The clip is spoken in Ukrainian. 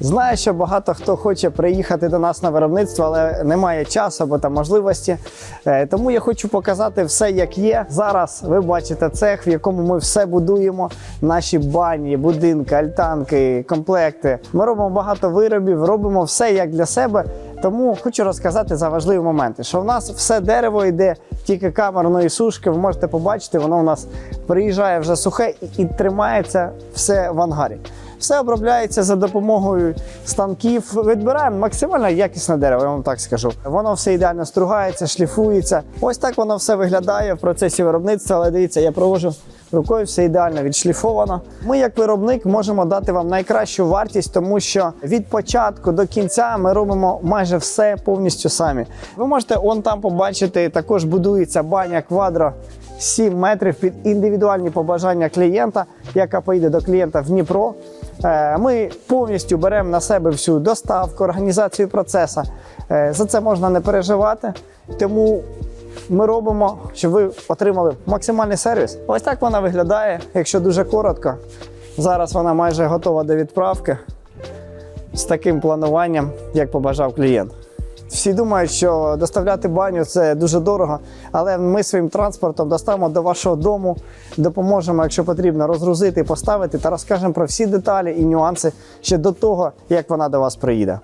Знаю, що багато хто хоче приїхати до нас на виробництво, але немає часу або там можливості. Е, Тому я хочу показати все, як є. Зараз ви бачите цех, в якому ми все будуємо: наші бані, будинки, альтанки, комплекти. Ми робимо багато виробів, робимо все як для себе. Тому хочу розказати за важливі моменти, що в нас все дерево йде тільки камерної сушки. Ви можете побачити, воно у нас приїжджає вже сухе і, і тримається все в ангарі. Все обробляється за допомогою станків. Відбираємо максимально якісне дерево, я вам так скажу. Воно все ідеально стругається, шліфується. Ось так воно все виглядає в процесі виробництва. Але дивіться, я провожу рукою, все ідеально відшліфовано. Ми, як виробник, можемо дати вам найкращу вартість, тому що від початку до кінця ми робимо майже все повністю самі. Ви можете он там побачити, також будується баня квадро 7 метрів під індивідуальні побажання клієнта, яка поїде до клієнта в Дніпро. Е, Ми повністю беремо на себе всю доставку, організацію процесу. Е, За це можна не переживати. Тому ми робимо, щоб ви отримали максимальний сервіс. Ось так вона виглядає, якщо дуже коротко. Зараз вона майже готова до відправки з таким плануванням, як побажав клієнт. Всі думають, що доставляти баню це дуже дорого, але ми своїм транспортом доставимо до вашого дому, допоможемо, якщо потрібно, розгрузити, поставити та розкажемо про всі деталі і нюанси ще до того, як вона до вас приїде.